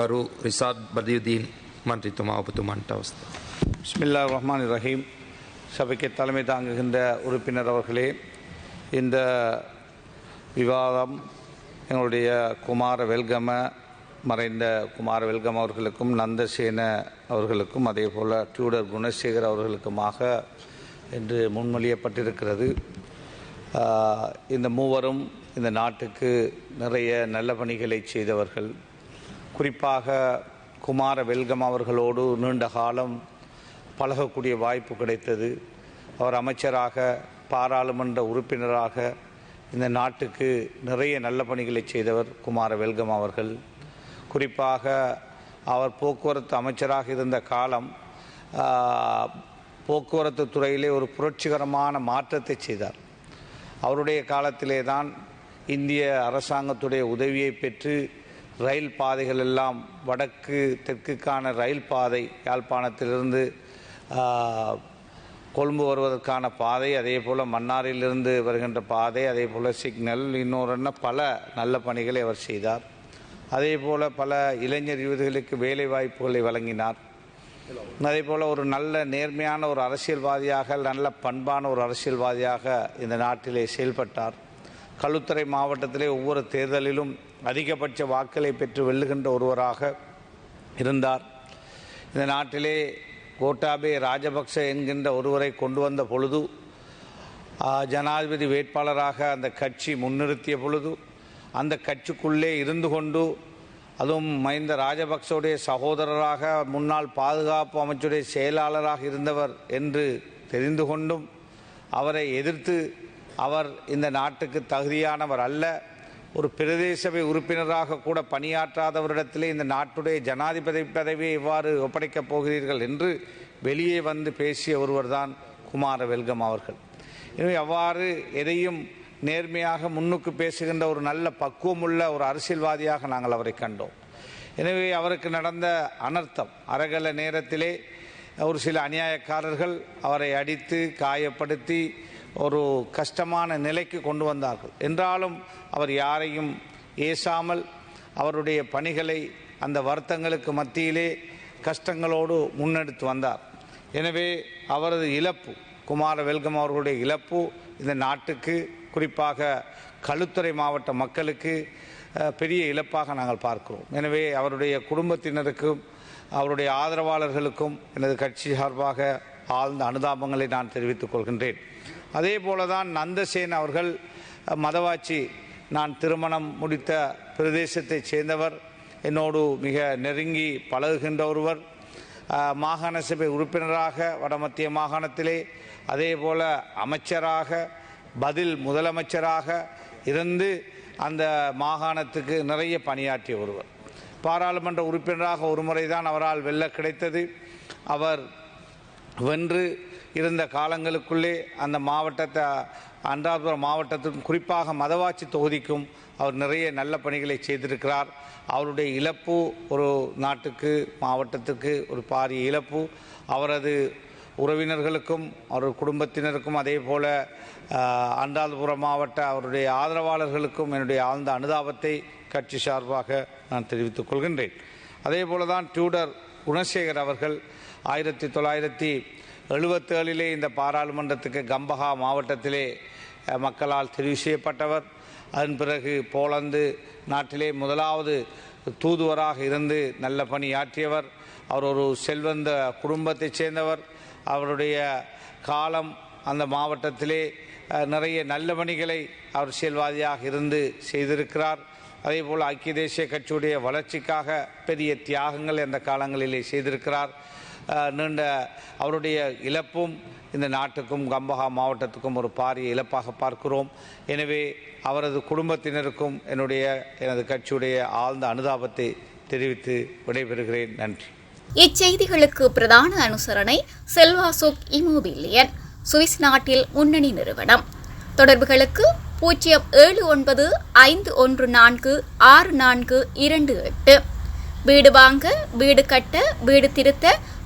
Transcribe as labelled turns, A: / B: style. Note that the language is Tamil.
A: ගරු රිසාඩ් බදයුදීන් මන්ත්‍රිතුමා ඔබතුමන්ට අවස්ථා.
B: பிஸ்மில்லா ரஹ்மான் ரஹீம் சபைக்கு தலைமை தாங்குகின்ற உறுப்பினர் அவர்களே இந்த விவாதம் எங்களுடைய குமார வெல்கம மறைந்த குமார வெல்கம் அவர்களுக்கும் நந்தசேன அவர்களுக்கும் அதே போல் டியூடர் குணசேகர் அவர்களுக்குமாக என்று முன்மொழியப்பட்டிருக்கிறது ஆஹ், இந்த மூவரும் இந்த நாட்டுக்கு நிறைய நல்ல பணிகளை செய்தவர்கள் குறிப்பாக குமார வெல்கம் அவர்களோடு நீண்ட காலம் பழகக்கூடிய வாய்ப்பு கிடைத்தது. அவர் அமைச்சராக பாராளுமன்ற உறுப்பினராக இந்த நாட்டுக்கு நிறைய நல்ல பணிகளை செய்தவர் குமார வெல்கம் அவர்கள். குறிப்பாக அவர் போக்குவரத்து அமைச்சராக இருந்த காலம் போக்குவரத்து துறையிலே ஒரு புரட்சிகரமான மாற்றத்தை செய்தார். அவருடைய காலத்திலே தான் இந்திய அரசாங்கத்துடைய உதவியை பெற்று ரயில் பாதைகள் எல்லாம் வடக்கு தெற்குக்கான ரயில் பாதை யாழ்ப்பாணத்திலிருந்து கொழும்பு வருவதற்கான பாதை அதே போல் மன்னாரிலிருந்து வருகின்ற பாதை அதே போல் சிக்னல் இன்னொரு என்ன பல நல்ல பணிகளை அவர் செய்தார். அதே போல் பல இளைஞர் யுவதிகளுக்கு வேலை வாய்ப்புகளை வழங்கினார். அதே போல் ஒரு நல்ல நேர்மையான ஒரு அரசியல்வாதியாக நல்ல பண்பான ஒரு அரசியல்வாதியாக இந்த நாட்டிலே செயல்பட்டார். களுத்துறை மாவட்டத்திலே ஒவ்வொரு தேர்தலிலும் அதிகபட்ச வாக்களை பெற்று வெல்லுகின்ற ஒருவராக இருந்தார். இந்த நாட்டிலே கோட்டாபே ராஜபக்ச என்கின்ற ஒருவரை கொண்டு வந்த பொழுது ஜனாதிபதி வேட்பாளராக அந்த கட்சி முன்னிறுத்திய பொழுது அந்த கட்சிக்குள்ளே இருந்து கொண்டு அதுவும் மஹிந்த ராஜபக்சவுடைய சகோதரராக முன்னாள் பாதுகாப்பு அமைச்சுடைய செயலாளராக இருந்தவர் என்று தெரிந்து கொண்டும் அவரை எதிர்த்து அவர் இந்த நாட்டுக்கு தகுதியானவர் அல்ல. ஒரு பிரதேசவை உறுப்பினராக கூட பணியாற்றாதவரிடத்திலே இந்த நாட்டுடைய ஜனாதிபதி பதவியை இவ்வாறு ஒப்படைக்கப் போகிறீர்கள் என்று வெளியே வந்து பேசிய ஒருவர்தான் குமார வெல்கம் அவர்கள். எனவே அவ்வாறு எதையும் நேர்மையாக முன்னுக்கு பேசுகின்ற ஒரு நல்ல பக்குவமுள்ள ஒரு அரசியல்வாதியாக நாங்கள் அவரை கண்டோம். எனவே அவருக்கு நடந்த அனர்த்தம் அரகல நேரத்திலே ஒரு சில அநியாயக்காரர்கள் அவரை அடித்து காயப்படுத்தி ஒரு கஷ்டமான நிலைக்கு கொண்டு வந்தார்கள். என்றாலும் அவர் யாரையும் ஏசாமல் அவருடைய பணிகளை அந்த வருத்தங்களுக்கு மத்தியிலே கஷ்டங்களோடு முன்னெடுத்து வந்தார். எனவே அவரது இழப்பு குமார வெல்கம் அவர்களுடைய இழப்பு இந்த நாட்டுக்கு குறிப்பாக களுத்துறை மாவட்ட மக்களுக்கு பெரிய இழப்பாக நாங்கள் பார்க்கிறோம். எனவே அவருடைய குடும்பத்தினருக்கும் அவருடைய ஆதரவாளர்களுக்கும் எனது கட்சி சார்பாக ஆழ்ந்த அனுதாபங்களை நான் தெரிவித்துக் கொள்கின்றேன். அதே போலதான் நந்தசேன் அவர்கள் மதவாச்சி நான் திருமணம் முடித்த பிரதேசத்தைச் சேர்ந்தவர். என்னோடு மிக நெருங்கி பழகுகின்ற ஒருவர். மாகாண சபை உறுப்பினராக வடமத்திய மாகாணத்திலே அதே போல அமைச்சராக பதில் முதலமைச்சராக இருந்து அந்த மாகாணத்துக்கு நிறைய பணியாற்றிய ஒருவர். பாராளுமன்ற உறுப்பினராக ஒரு முறைதான் அவரால் வெல்ல கிடைத்தது. அவர் வென்று இருந்த காலங்களுக்குள்ளே அந்த மாவட்டத்தை அன்றாபுரம் மாவட்டத்திற்கும் குறிப்பாக மதவாச்சி தொகுதிக்கும் அவர் நிறைய நல்ல பணிகளை செய்திருக்கிறார். அவருடைய இழப்பு ஒரு நாட்டுக்கு மாவட்டத்துக்கு ஒரு பாரிய இழப்பு. அவரது உறவினர்களுக்கும் அவர் குடும்பத்தினருக்கும் அதே போல் அன்றாதபுரம் மாவட்ட அவருடைய ஆதரவாளர்களுக்கும் என்னுடைய ஆழ்ந்த அனுதாபத்தை கட்சி சார்பாக நான் தெரிவித்துக் கொள்கின்றேன். அதே போல தான் டியூடர் குணசேகர் அவர்கள் ஆயிரத்தி தொள்ளாயிரத்தி எழுபத்தேழிலே இந்த பாராளுமன்றத்துக்கு கம்பஹா மாவட்டத்திலே மக்களால் தெரிவு செய்யப்பட்டவர். அதன் பிறகு போலந்து நாட்டிலே முதலாவது தூதுவராக இருந்து நல்ல பணியாற்றியவர் அவர் ஒரு செல்வந்த குடும்பத்தைச் சேர்ந்தவர். அவருடைய காலம் அந்த மாவட்டத்திலே நிறைய நல்ல பணிகளை அவர் செயல்வாதியாக இருந்து செய்திருக்கிறார். அதே போல் ஐக்கிய தேசிய கட்சியுடைய வளர்ச்சிக்காக பெரிய தியாகங்கள் அந்த காலங்களிலே செய்திருக்கிறார். நீண்ட அவருடைய இழப்பும் இந்த நாட்டுக்கும் கம்பஹா மாவட்டத்துக்கும் ஒரு பாரிய இழப்பாக பார்க்கிறோம். எனவே அவரது குடும்பத்தினருக்கும் என்னுடைய எனது கட்சியுடைய ஆழ்ந்த அனுதாபத்தை தெரிவித்து விடைபெறுகிறேன். நன்றி.
C: இச்செய்திகளுக்கு பிரதான அனுசரணை செல்வாசோக் இமோபிலியன் சுவிஸ் நாட்டில் முன்னணி நிறுவனம். தொடர்புகளுக்கு பூஜ்ஜியம் ஏழு ஒன்பது ஐந்து ஒன்று நான்கு ஆறு நான்கு இரண்டு எட்டு. வீடு வாங்க வீடு கட்ட வீடு திருத்த